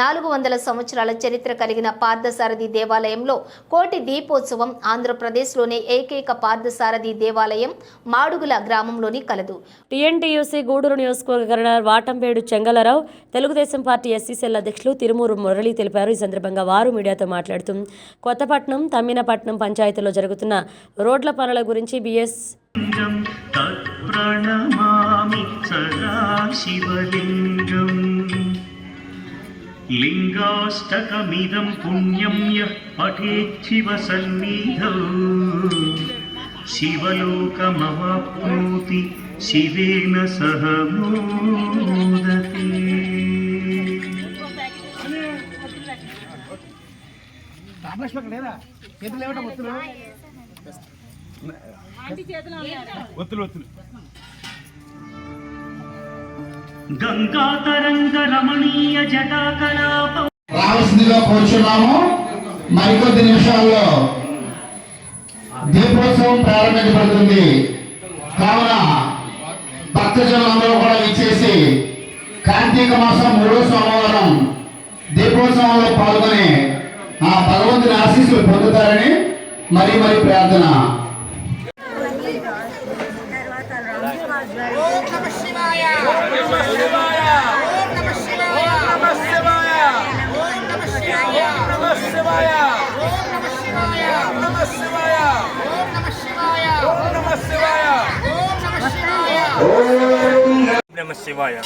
నాలుగు వందల సంవత్సరాల చరిత్ర కలిగిన పార్థసారథి దేవాలయంలో కోటి దీపోత్సవం ఆంధ్రప్రదేశ్లోనే ఏకైక పార్థసారథి దేవాలయం మాడుగుల గ్రామంలోని కలదు. టీఎన్టీయూసీ గూడూరు నియోజకవర్గ governor Vatampedu Chengalrao Telugu Desam party SCCL అధ్యక్షులు తిరుమూరు మురళి తెలిపారు. ఈ సందర్భంగా వారు మీడియాతో మాట్లాడుతూ కొత్తపట్నం తమ్మినపట్నం పంచాయతీలో జరుగుతున్న రోడ్ల పనుల గురించి బీఎస్ లింగం తత్ప్రణమామి సదా శివలింగం. లింగాష్టకమిదం పుణ్యం యః పఠేచ్చివ సన్నిధౌ. శివలోకమవాప్నోతి శివేన సహ మోదతే. ఒత్తులు ఒత్తులు. ఒత్తులు గంగాతరంగ రమణీయ జటాకలాప రావాల్సిందిగా కూర్చున్నాము. మరికొద్ది నిమిషాల్లో దీపోత్సవం ప్రారంభించబడుతుంది. కావున భక్తజనులందరూ కూడా ఇచ్చేసి కార్తీక మాసం మూడో సోమవారం దీపోత్సవంలో పాల్గొని ఆ భగవంతుని ఆశీస్సులు పొందుతారని మరీ మరీ ప్రార్థన. నమ శివాయ.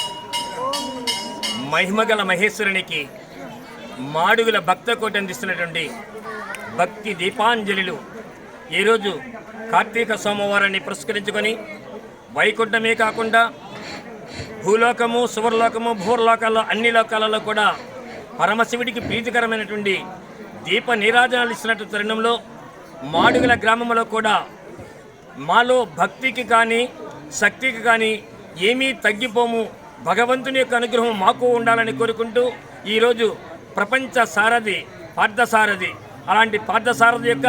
మహిమగల మహేశ్వరునికి మాడుగుల భక్త కోటి అందిస్తున్నటువంటి భక్తి దీపాంజలిలు ఈరోజు కార్తీక సోమవారాన్ని పురస్కరించుకొని వైకుంఠమే కాకుండా భూలోకము సువర్లోకము భూర్లోకాల్లో అన్ని లోకాలలో కూడా పరమశివుడికి ప్రీతికరమైనటువంటి దీప నీరాజనాలు ఇస్తున్నట్టు తరుణంలో మాడుగుల గ్రామంలో కూడా మాలో భక్తికి కానీ శక్తికి కానీ ఏమీ తగ్గిపోము. భగవంతుని యొక్క అనుగ్రహం మాకు ఉండాలని కోరుకుంటూ ఈరోజు ప్రపంచ సారథి పార్థసారథి అలాంటి పార్థసారథి యొక్క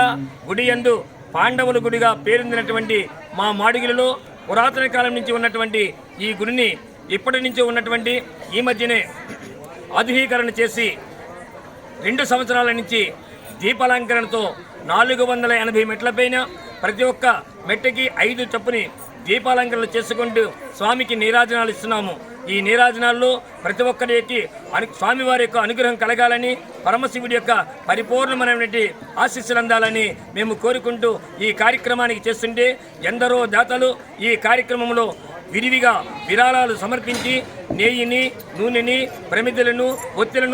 గుడి యందు పాండవుల గుడిగా పేరొందినటువంటి మా మాడుగులలో పురాతన కాలం నుంచి ఉన్నటువంటి ఈ గుడిని ఇప్పటి నుంచి ఉన్నటువంటి ఈ మధ్యనే ఆధునీకరణ చేసి రెండు సంవత్సరాల నుంచి దీపాలంకరణతో నాలుగు వందల ఎనభై మెట్లపైన ప్రతి ఒక్క మెట్టకి ఐదు చొప్పుని దీపాలంకరణలు చేసుకుంటూ స్వామికి నీరాజనాలు ఇస్తున్నాము. ఈ నీరాజనాల్లో ప్రతి ఒక్కరికి అను స్వామివారి యొక్క అనుగ్రహం కలగాలని పరమశివుడి యొక్క పరిపూర్ణమైనటువంటి ఆశీస్సులు అందాలని మేము కోరుకుంటూ ఈ కార్యక్రమానికి చేస్తుంటే ఎందరో దాతలు ఈ కార్యక్రమంలో విరివిగా విరాళాలు సమర్పించి నెయ్యిని నూనెని ప్రమిదలను ఒత్తిలను